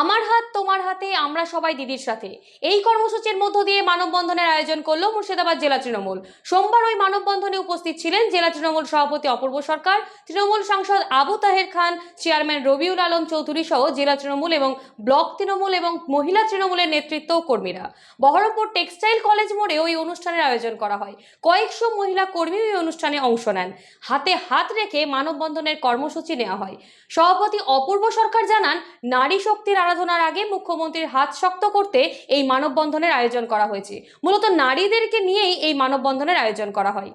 আমার হাত, তোমার হাতে, আমরা সবাই দিদির সাথে। এই কর্মসূচির মধ্য দিয়ে মানববন্ধনের আয়োজন করল মুর্শিদাবাদ জেলা তৃণমূল। সোমবার ওই মানববন্ধনে উপস্থিত ছিলেন জেলা তৃণমূল সভাপতি অপূর্ব সরকার, তৃণমূল সাংসদ আবু তাহের খান, চেয়ারম্যান রবিউল আলম চৌধুরী সহ জেলা তৃণমূল এবং ব্লক তৃণমূল এবং মহিলা তৃণমূলের নেতৃত্ব কর্মীরা। বহরমপুর টেক্সটাইল কলেজ মোড়ে ওই অনুষ্ঠানের আয়োজন করা হয়। কয়েকশো মহিলা কর্মী ওই অনুষ্ঠানে অংশ নেন। হাতে হাত রেখে মানববন্ধনের কর্মসূচি নেওয়া হয়। সভাপতি অপূর্ব সরকার জানান, নারী শক্তির আরাধনার আগে মুখ্যমন্ত্রীর হাত শক্ত করতে এই মানববন্ধনের আয়োজন করা হয়েছে। মূলত নারীদেরকে নিয়েই এই মানববন্ধনের আয়োজন করা হয়।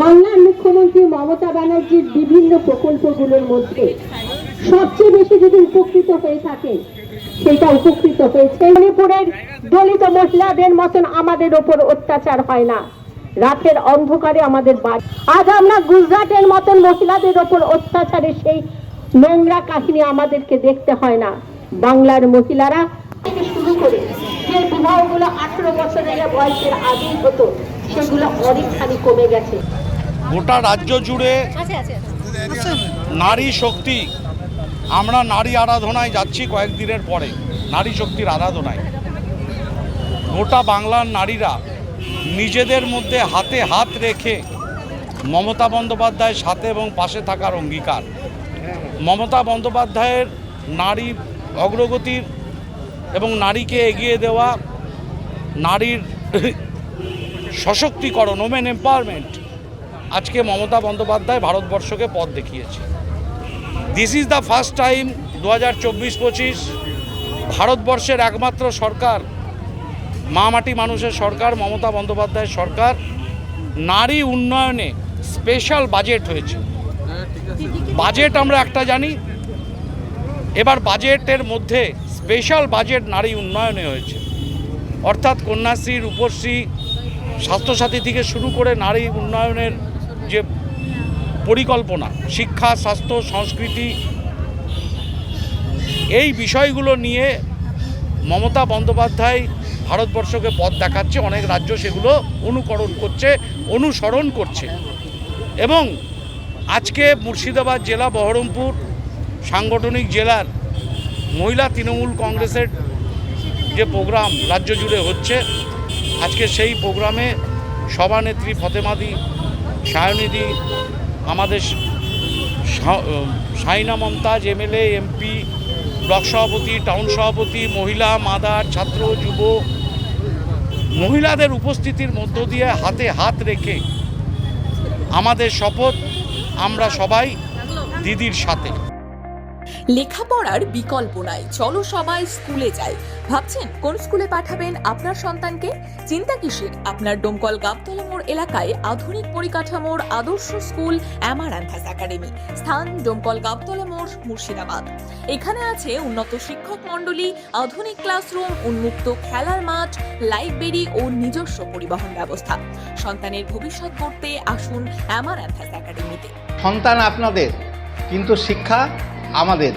বাংলার মুখ্যমন্ত্রী মমতা ব্যানার্জির বিভিন্ন প্রকল্পগুলোর মধ্যে সবচেয়ে বেশি যদি উপকৃত হয়ে থাকে সেটা উপকৃত হয়েছে। মণিপুরের দলিত মহিলাদের মতন আমাদের ওপর অত্যাচার হয় না। রাতের অন্ধকারে আমাদের বাড়ি। আজ আমরা গুজরাটের মতন মহিলাদের ওপর অত্যাচারে সেই নোংরা কাহিনী আমাদেরকে দেখতে হয় না। বাংলার মহিলারা থেকে শুরু করে যে বিবাহগুলো আঠেরো বছরের বয়সের আগেই হতো সেগুলো অনেকখানি কমে গেছে। গোটা রাজ্য জুড়ে নারী শক্তি। আমরা নারী আরাধনায় যাচ্ছি কয়েকদিনের পরে নারী শক্তির আরাধনায়। গোটা বাংলার নারীরা নিজেদের মধ্যে হাতে হাত রেখে মমতা বন্দ্যোপাধ্যায়ের সাথে এবং পাশে থাকার অঙ্গীকার। মমতা বন্দ্যোপাধ্যায়ের নারী অগ্রগতির এবং নারীকে এগিয়ে দেওয়া, নারীর সশক্তিকরণ ওমেন এম্পাওয়ারমেন্ট আজকে মমতা বন্দ্যোপাধ্যায় ভারতবর্ষকে পথ দেখিয়েছে। This is the first time দু হাজার চব্বিশ পঁচিশ ভারতবর্ষের একমাত্র সরকার, মা মাটি মানুষের সরকার, মমতা বন্দ্যোপাধ্যায়ের সরকার, নারী উন্নয়নে স্পেশাল বাজেট হয়েছে। বাজেট আমরা একটা জানি। এবার বাজেটের মধ্যে স্পেশাল বাজেট নারী উন্নয়নে হয়েছে। অর্থাৎ কন্যাশ্রী, রূপশ্রী, স্বাস্থ্যসাথী থেকে শুরু করে নারী উন্নয়নের যে পরিকল্পনা, শিক্ষা, স্বাস্থ্য, সংস্কৃতি, এই বিষয়গুলো নিয়ে মমতা বন্দ্যোপাধ্যায় ভারতবর্ষকে পথ দেখাচ্ছে, অনেক রাজ্য সেগুলো অনুকরণ করছে, অনুসরণ করছে। এবং আজকে মুর্শিদাবাদ জেলা, বহরমপুর সাংগঠনিক জেলার মহিলা তৃণমূল কংগ্রেসের যে প্রোগ্রাম রাজ্য জুড়ে হচ্ছে, আজকে সেই প্রোগ্রামে সভানেত্রী ফতেমাদি সায়নিধি আমাদের Saina Mumtaz, MLA, MP, block সভাপতি, টাউন সভাপতি, মহিলা, মাদার, ছাত্র, যুব, মহিলাদের উপস্থিতির মধ্য দিয়ে হাতে হাত রেখে আমাদের শপথ আমরা সবাই দিদির সাথে। লেখাপড়ার বিকল্প নাই, চলো সবাই স্কুলে যাই। ভাবছেন কোন স্কুলে পাঠাবেন আপনার সন্তানকে? চিন্তা কিসের? আপনার ডোমকল গাবতলা মোড় এলাকায় আধুনিক পরিকাঠামোর আদর্শ স্কুল অ্যামারান্থাস একাডেমি স্থান ডোমকল গাবতলা মুর্শিদাবাদ। এখানে আছে উন্নত শিক্ষক মণ্ডলী, আধুনিক ক্লাসরুম, উন্মুক্ত খেলার মাঠ, লাইব্রেরি ও নিজস্ব পরিবহন ব্যবস্থা। সন্তানের ভবিষ্যৎ করতে আসুন অ্যামারান্থাস একাডেমিতে সন্তান আপনাদের কিন্তু শিক্ষা আমাদের।